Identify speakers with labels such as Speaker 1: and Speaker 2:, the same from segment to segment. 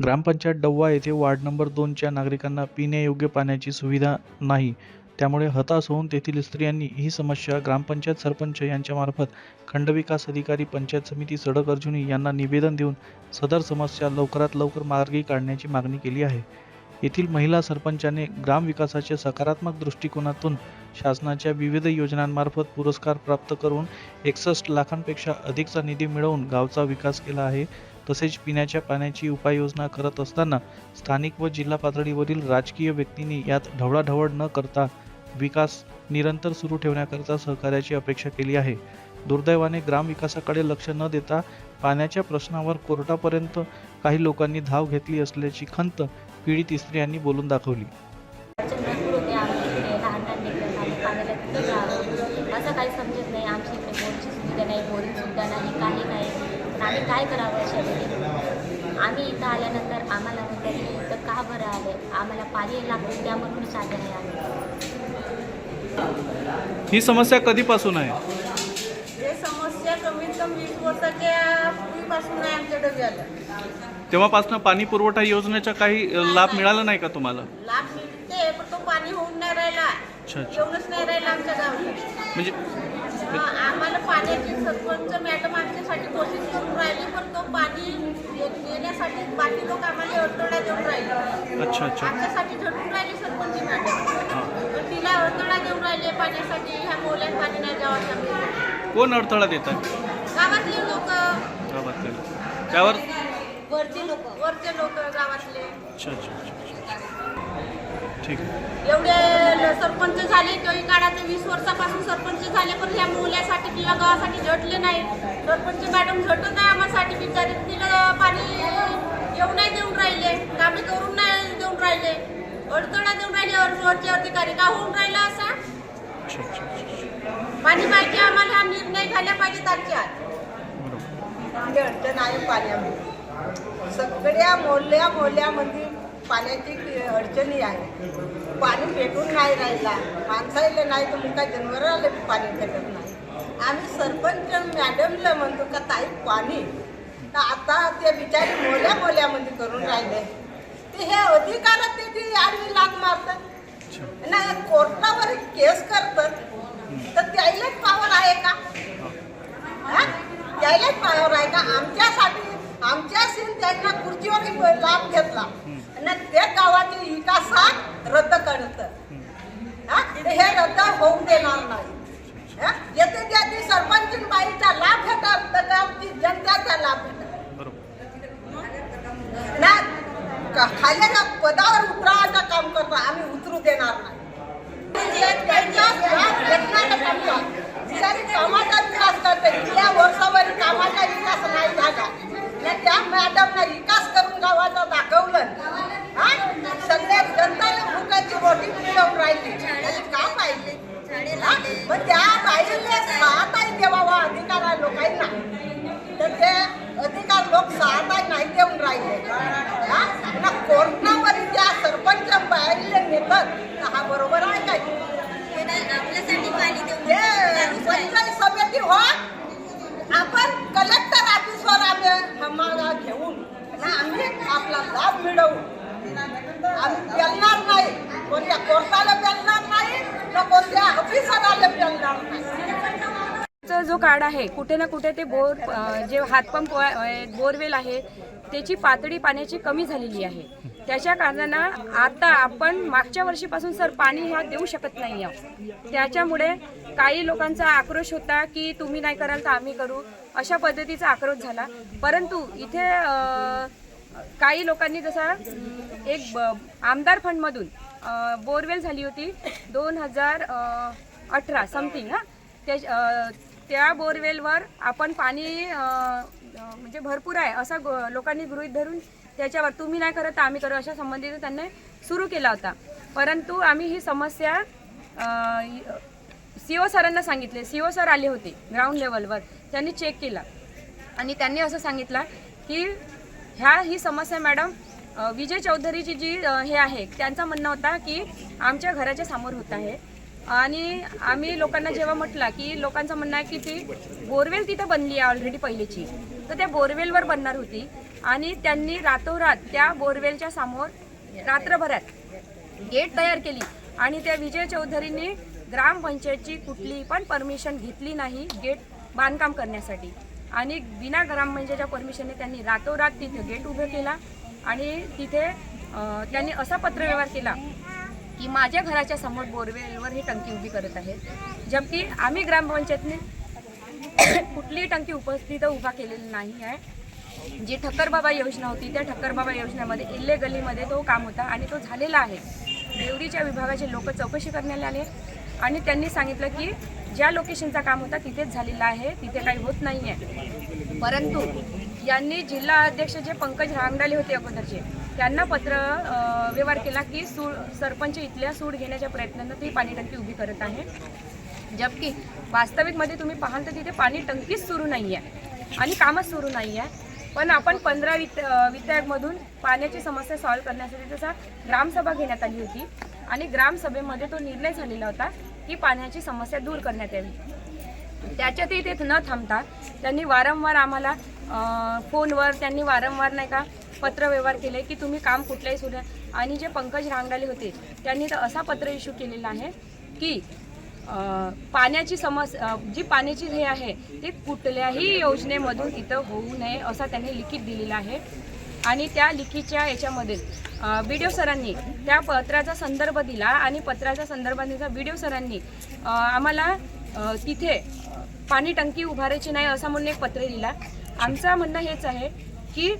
Speaker 1: ग्रामपंचायत डव्वा येथे ward number दोनच्या नागरिकांना पिण्यायोग्य पाण्याची सुविधा नाही. त्यामुळे हताश होऊन तेथील स्त्रियांनी ही समस्या ग्रामपंचायत सरपंच यांच्यामार्फत खंडविकास अधिकारी पंचायत समिती सडक अर्जुनी यांना निवेदन देऊन सदर समस्या लवकरात लवकर मार्गी काढण्याची मागणी केली आहे. येथील महिला सरपंचाने ग्रामविकासाच्या सकारात्मक दृष्टिकोनातून शासनाच्या विविध योजनांमार्फत पुरस्कार प्राप्त करून एकसष्ट लाखांपेक्षा अधिकचा निधी मिळवून गावचा विकास केला आहे. तसेच पिण्याच्या पाण्याची उपाययोजना करत असताना स्थानिक व जिल्हा पातळीवरील राजकीय व्यक्तींनी यात ढवळाढवळ न करता विकास निरंतर सुरू ठेवण्याकरता सहकार्याची अपेक्षा केली आहे. दुर्दैवाने ग्रामविकासाकडे लक्ष न देता पाण्याच्या प्रश्नावर कोर्टापर्यंत काही लोकांनी धाव घेतली असल्याची खंत पीडित स्त्रियांनी बोलून दाखवली.
Speaker 2: असं काही समजत नाही. आमच्या इकडे बोरची सुविधा नाही बोरिंगसुद्धा नाही काही नाही. पण आम्ही काय करावं शेतकरी आम्ही इथं आल्यानंतर आम्हाला म्हणतात की इथं का बरं आले? आम्हाला पाणी लागतं त्यामधूनच आले आहे आम्ही
Speaker 1: ही समस्या कधीपासून आहे?
Speaker 3: हे समस्या कमीत कमी वीस वर्षाच्या पूर्वीपासून आहे आमच्या डब्याला.
Speaker 1: तेव्हापासून पाणी पुरवठा योजनेचा काही लाभ मिळाला नाही का तुम्हाला?
Speaker 3: लाभ मिळते पण तो पाणी होऊन नाही राहिला.
Speaker 1: अच्छा
Speaker 3: नाही राहिला आमच्या गावाला
Speaker 1: म्हणजे
Speaker 3: हा, आम्हाला पाण्याची सरपंच मॅडम आमच्यासाठी कोशिश करून राहिली पण तो पाणी ये- येण्यासाठी बाकी लोक आम्हाला अडथळा देऊन राहिले.
Speaker 1: अच्छा अच्छा.
Speaker 3: आमच्यासाठी झटून राहिली सरपंच मॅडम. पण तिला अडथळा देऊन राहिले पाण्यासाठी ह्या मोल्यात पाणी नाही जावं
Speaker 1: कोण अडथळा देतात
Speaker 3: गावातले लोक.
Speaker 1: गावातले त्यावर
Speaker 3: वरचे लोक. वरचे लोक गावातले.
Speaker 1: अच्छा अच्छा अच्छा अच्छा. ठीक आहे.
Speaker 3: एवढे सरपंच झाले काही काळात वीस वर्षापासून सरपंच झाले पण ह्या मुलासाठी किंवा गावासाठी झटले नाही सरपंच मॅडम झटत आहे आम्हासाठी बिचारी तिला पाणी येऊ नाही देऊन राहिले. कामे करून नाही देऊन राहिले. अडथळा देऊन राहिले वर- वरचे अधिकारी. का होऊन राहिला असा? पाणी पाहिजे आम्हाला हा निर्णय झाला पाहिजे आजच्या. आज
Speaker 4: ही अडचण आहे पाण्यामध्ये सगळ्या मोहल्ल्या मोहल्ल्यामध्ये पाण्याची अडचणी आहे. पाणी भेटून नाही राहिला. माणसाला नाही तर मग काय जनावराला पाणी भेटत नाही. आम्ही सरपंच मॅडमला म्हणतो का ताई पाणी. तर आता ते बिचारी मोल्या मोल्यामध्ये करून राहिले. ते हे अधिकार ते आडवी लाग मारतात. नाही कोर्टावर केस करतात. तर त्यालाच पावर आहे का? त्याला त्यालाच पावर आहे का? आमच्यासाठी आमच्या सीन त्यांना खुर्चीवर लाभ घेतला. आणि त्या गावाचे विकासात रद्द करत. हा? हे रद्द होऊ देणार नाही. हा? येथे ज्याची सरपंच बाईचा लाभ घेतात तर गावची जनताचा लाभ घेतात. ना? का- खाल्याच्या पदावर उतरावायचं काम करतो आम्ही उतरू देणार नाही. बिचारी कामाचा विकास करते गेल्या वर्षावर कामाचा विकास नाही झाला. त्या मॅडमने विकास करून गावाचा दाखवलं. हा? सगळ्या जनताला भुकाची रोटी मिळवून राहिली. का पाहिजे? मग त्या बाईले सहाताही देवावा अधिकार आहे लोकांना. तर ते अधिकार लोक सहाताही नाही देऊन राहिले. हा? ना कोर्टावर त्या सरपंच बाहेरले नेतात. हा बरोबर आहे काय?
Speaker 2: आपल्यासाठी पाणी
Speaker 4: ते पंचायत समिती हो लाभ मिळवू. आम्ही पेलणार नाही. कोणत्या कोर्टाला पेलणार नाही ना कोणत्या ऑफिसराला पेलणार नाही.
Speaker 5: जो कार्ड आहे कुठे ना कुठे ते बोर जे हातपंप बोरवेल आहे त्याची पातळी पाण्याची कमी झालेली आहे. त्याच्या कारणानं आता आपण मागच्या वर्षीपासून सर पाणी ह्या देऊ शकत नाही आहोत त्याच्यामुळे काही लोकांचा आक्रोश होता की तुम्ही नाही कराल तर आम्ही करू. अशा पद्धतीचा आक्रोश झाला. परंतु इथे काही लोकांनी जसा एक ब- आमदार फंडमधून बोरवेल झाली होती दोन हजार अठरा समथिंग हां. त्या त्या बोरवेलवर आपण पाणी म्हणजे भरपूर आहे असं लोकांनी गृहित धरून त्याच्यावर तुम्ही नाही करत तर आम्ही करू अशा संबंधित त्यांनी सुरू केला होता. परंतु आम्ही ही समस्या सी ओ सरांना सांगितले. सी ओ सर आले होते ग्राउंड लेवलवर त्यांनी चेक केला. आणि त्यांनी असं सांगितलं की ह्या ही समस्या मॅडम. विजय चौधरीची जी हे आहे त्यांचा म्हणणं होता की आमच्या घराच्या समोर होत आहे. आणि आम्ही लोकांना जेव्हा म्हटलं की लोकांचं म्हणणं आहे की ती बोरवेल तिथं बनली आहे ऑलरेडी पहिलीची. तर त्या बोरवेलवर बनणार होती. आणि त्यांनी रातोरात त्या बोरवेलच्या समोर रात्रभरात गेट तयार केली. आणि त्या विजय चौधरींनी ग्रामपंचायतची कुठली पण परमिशन घेतली नाही गेट बांधकाम करण्यासाठी. आणि बिना ग्रामपंचायतच्या म्हणजे परमिशनने त्यांनी रातोरात तिथे गेट उभं केला आणि तिथे त्यांनी असा पत्रव्यवहार केला की माझ्या घराच्या समोर बोरवेलवर ही टंकी उभी करत आहे. जबकी आम्ही ग्रामपंचायतने कुठलीही टंकी उपस्थित उभा केलेली नाही आहे. जी ठक्करबाबा योजना होती त्या ठक्करबाबा योजनेमध्ये इल्ले गलीमध्ये तो काम होता आणि तो झालेला आहे. देवरीच्या विभागाचे लोक चौकशी करण्यात आले आणि त्यांनी सांगितलं की ज्या लोकेशनचा काम होता तिथेच झालेला आहे तिथे काही होत नाही आहे परंतु यांनी जिल्हा अध्यक्ष जे पंकज रांगडाले होते अगोदरचे त्यांना पत्र व्यवहार केला की सूड सरपंच इथल्या सूड घेण्याच्या प्रयत्नानं ती पाणी टंकी उभी करत आहे. जबकी वास्तविकमध्ये तुम्ही पाहाल तर तिथे पाणी टंकीच सुरू नाही आहे आणि कामच सुरू नाही आहे पण आपण पंधरा वित विधेयकमधून पाण्याची समस्या सॉल्व्ह करण्यासाठी तसा ग्रामसभा घेण्यात आली होती आणि ग्रामसभेमध्ये तो निर्णय झालेला होता. की पाण्याची समस्या दूर करण्यात यावी त्याच्यातही ते न थांबता त्यांनी वारंवार आम्हाला फोनवर त्यांनी वारंवार नाही का पत्रव्यवहार केले की तुम्ही काम कुठल्याही सुद्धा आणि जे पंकज रांगडाले होते त्यांनी तर असा पत्र इश्यू केलेला आहे की पाण्याची समस्या जी पाण्याची हे आहे ते कुठल्याही योजनेमधून इथं होऊ नये असा त्यांनी लिखित दिलेला आहे. आणि त्या लिखीच्या याच्यामध्ये बी डी सरांनी त्या पत्राचा संदर्भ दिला आणि पत्राच्या संदर्भात बी डी सरांनी आम्हाला तिथे पाणी टंकी उभारायची नाही असं म्हणून एक पत्र दिला. आमचं म्हणणं हेच आहे की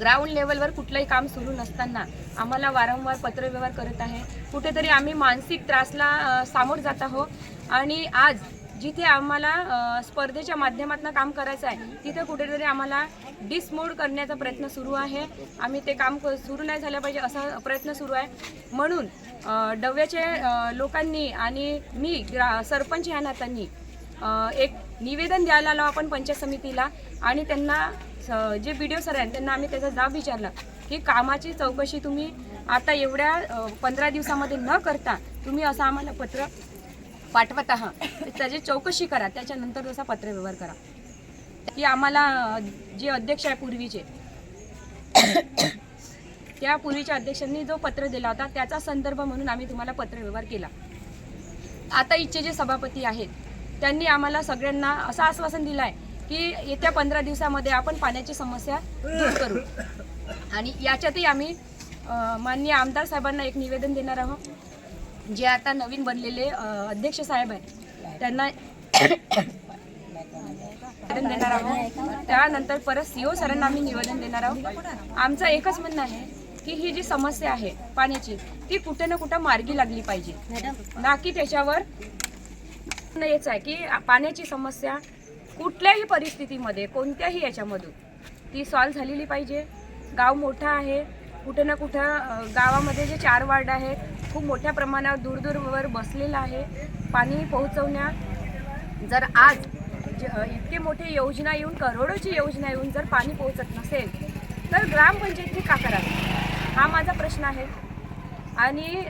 Speaker 5: ग्राउंड लेवलवर कुठलंही काम सुरू नसताना आम्हाला वारंवार पत्रव्यवहार करत आहे. कुठेतरी आम्ही मानसिक त्रासला सामोर जात आहोत. आणि आज जिथे आम्हाला स्पर्धेच्या माध्यमातून काम करायचं आहे तिथे कुठेतरी आम्हाला डिसमोड करण्याचा प्रयत्न सुरू आहे. आम्ही ते काम क- सुरू नाही झालं पाहिजे असा प्रयत्न सुरू आहे. म्हणून डव्याचे लोकांनी आणि मी ग्रा सरपंच ह्या नात्यांनी एक निवेदन द्यायला आलो आपण पंचायत समितीला आणि त्यांना स- जे बी डी ओ सर आहेत त्यांना आम्ही त्याचा जाब विचारला की कामाची चौकशी तुम्ही आता एवढ्या पंधरा दिवसामध्ये न करता तुम्ही असं आम्हाला पत्र पाठवत आहात. त्याची चौकशी करा. त्याच्यानंतर तसा पत्रव्यवहार करा. की आम्हाला जे अध्यक्ष आहे पूर्वीचे त्या पूर्वीच्या अध्यक्षांनी जो पत्र दिला होता त्याचा संदर्भ म्हणून आम्ही तुम्हाला पत्रव्यवहार केला. आता इथचे जे सभापती आहेत त्यांनी आम्हाला सगळ्यांना असं आश्वासन दिलं आहे की येत्या पंधरा दिवसामध्ये आपण पाण्याची समस्या दूर करू. आणि याच्यातही आम्ही माननीय आमदार साहेबांना एक निवेदन देणार आहोत. जे आता नवीन बनलेले अध्यक्ष साहेब आहेत त्यांना निवेदन देणार आहोत. त्यानंतर परत सीओ सरांना आम्ही निवेदन देणार आहोत. आमचं एकच म्हणणं आहे की ही जी समस्या आहे पाण्याची ती कुठे ना कुठं मार्गी लागली पाहिजे. ना की त्याच्यावर हेच आहे की पाण्याची समस्या कुठल्याही परिस्थितीमध्ये कोणत्याही याच्यामधून ती सॉल्व्ह झालेली पाहिजे. गाव मोठं आहे कुठे ना कुठं गावामध्ये जे चार वार्ड आहेत खूप मोठ्या प्रमाणावर दूरदूरवर बसलेलं आहे. पाणी पोहोचवण्या जर आज जे, इतके मोठे योजना येऊन करोडोची योजना येऊन जर पाणी पोहोचत नसेल तर ग्रामपंचायतने का करावी? हा माझा प्रश्न आहे. आणि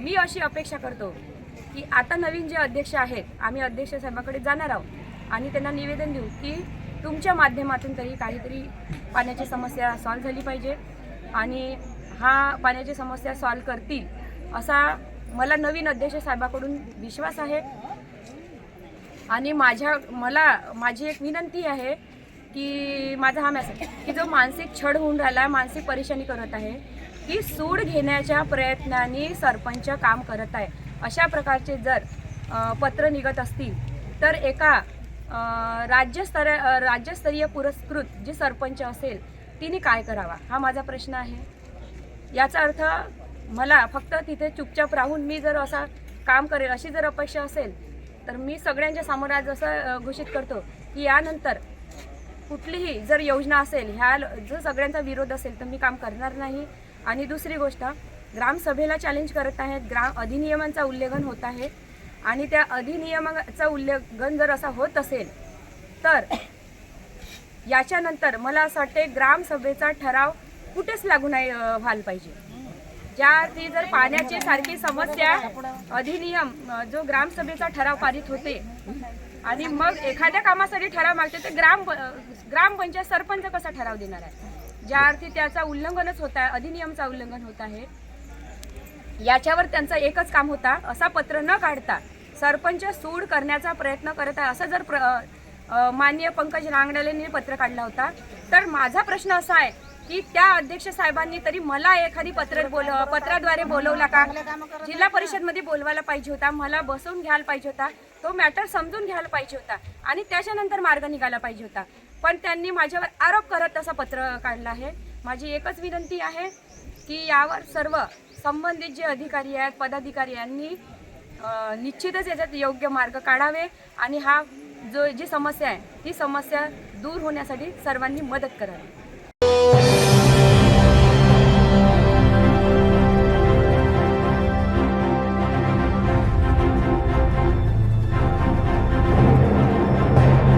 Speaker 5: मी अशी अपेक्षा करतो की आता नवीन जे अध्यक्ष आहेत आम्ही अध्यक्ष साहेबाकडे जाणार आहोत. आणि त्यांना निवेदन देऊ की तुमच्या माध्यमातून तरी काहीतरी पाण्याची समस्या सॉल्व्ह झाली पाहिजे. आणि हा पाण्याची समस्या सॉल्व्ह करतील असा मला नवीन अध्यक्ष साहेबाकडून विश्वास आहे. आणि माझ्या मला माझी एक विनंती आहे की माझा हा मेसेज की जो मानसिक छळ होऊन राहिला आहे मानसिक परेशानी करत आहे की सूड घेण्याच्या प्रयत्नाने सरपंच काम करत आहे. अशा प्रकारचे जर पत्र निघत असतील तर एका राज्यस्तर राज्यस्तरीय पुरस्कृत जे सरपंच असेल तिने काय करावा? हा माझा प्रश्न आहे. याचा अर्थ मला फक्त तिथे चुपचाप राहून मी जर असा काम करेल अशी जर अपेक्षा असेल तर मी सगळ्यांच्या समोर आज असं घोषित करतो की यानंतर कुठलीही जर योजना असेल ह्या ल- जर सगळ्यांचा विरोध असेल तर मी काम करणार नाही. आणि दुसरी गोष्ट ग्रामसभेला चॅलेंज करत आहेत ग्राम अधिनियमांचा उल्लेखन होत आहे. आणि त्या अधिनियमाचा उल्लेखन जर असा होत असेल तर याच्यानंतर मला असं वाटते ग्रामसभेचा ठराव कुठेच लागू नाही व्हायला पाहिजे. ज्या ती जर पाण्याची सारखी समस्या अधिनियम जो ग्रामसभेचा ठराव पारित होते आणि मग एखाद्या कामासाठी ठराव मागते ते ग्राम ग्रामपंचायत सरपंच कसा ठराव देणार आहे? ज्या अर्थी त्याचा उल्लंघनच होत आहे अधिनियमचा उल्लंघन होत आहे याच्यावर त्यांचा एकच काम होता असा पत्र न काढता सरपंच सूड करण्याचा प्रयत्न करत आहे असं जर प्र माननीय पंकज रांगडालेंनी पत्र काढला होता. तर माझा प्रश्न असा आहे की त्या अध्यक्ष साहेबांनी तरी मला एखादी पत्र बोल पत्राद्वारे बोलवला का? जिल्हा परिषदमध्ये बोलवायला पाहिजे होता मला बसवून घ्यायला पाहिजे होता तो मॅटर समजून घ्यायला पाहिजे होता आणि त्याच्यानंतर मार्ग निघाला पाहिजे होता. पण त्यांनी माझ्यावर आरोप करत तसा पत्र काढला आहे. माझी एकच विनंती आहे की यावर सर्व संबंधित जे अधिकारी आहेत पदाधिकारी यांनी निश्चितच याच्यात योग्य मार्ग काढावे आणि हा जो जी समस्या आहे ती समस्या दूर होण्यासाठी सर्वांनी मदत करावी.